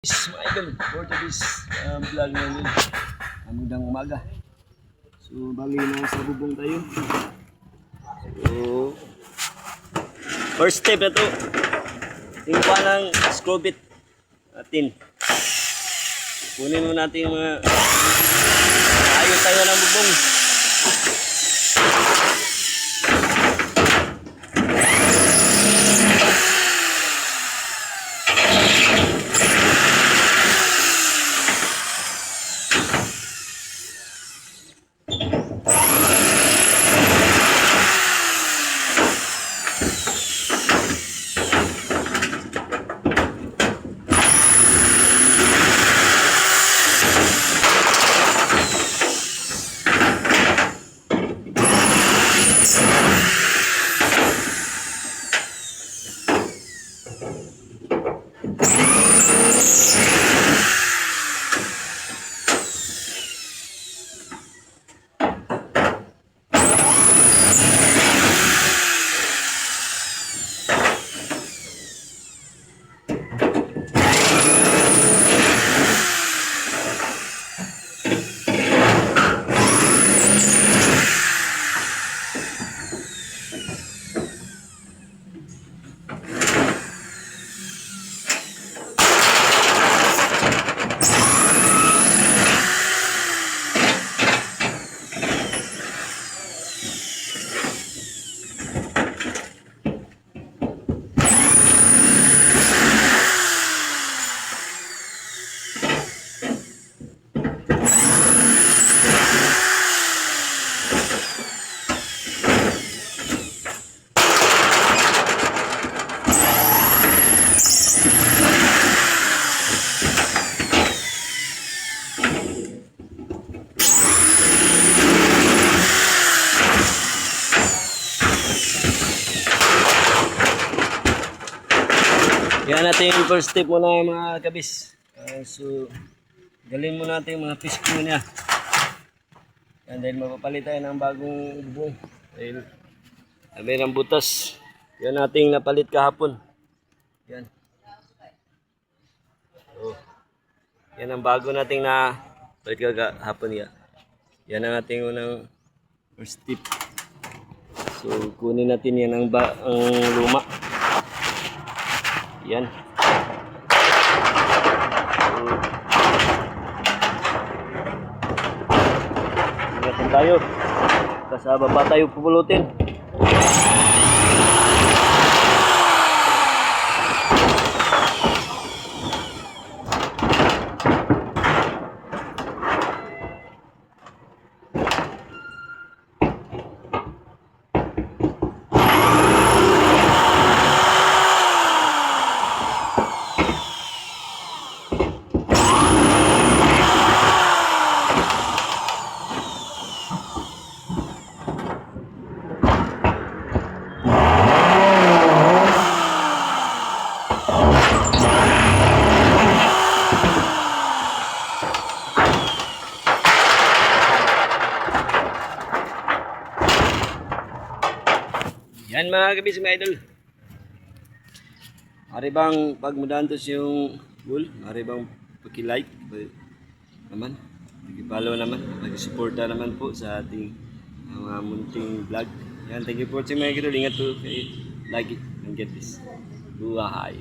Is mga idol, for today's um, vlog namin. Magandang umaga. So, bali na sa bubong tayo. So, first step na to. Tingpa ng screw bit natin. Kunin mo natin yung mga ayos tayo ng bubong. you Yan natin yung first step muna mga kabis. Ah, so, galin mo natin mga pisco niya. Yan, dahil mapapalit tayo ng bagong bubong. Dahil ah, mayroong butas. Yan nating napalit kahapon. Yan. So, yan ang bago nating na palit kahapon yan. Yan ang ating unang first step. So, kunin natin yan ang, ba ang luma. Yan. Ingatan tayo. Kasama pa tayo pupulutin. Yan mga kabis mga idol. Ari bang pag mudantos yung bull, ari bang paki-like naman, paki-follow naman, paki-suporta naman po sa ating mga munting vlog. Yan, thank you for watching mga idol. Ingat po kayo. Like it and get this. Buhay.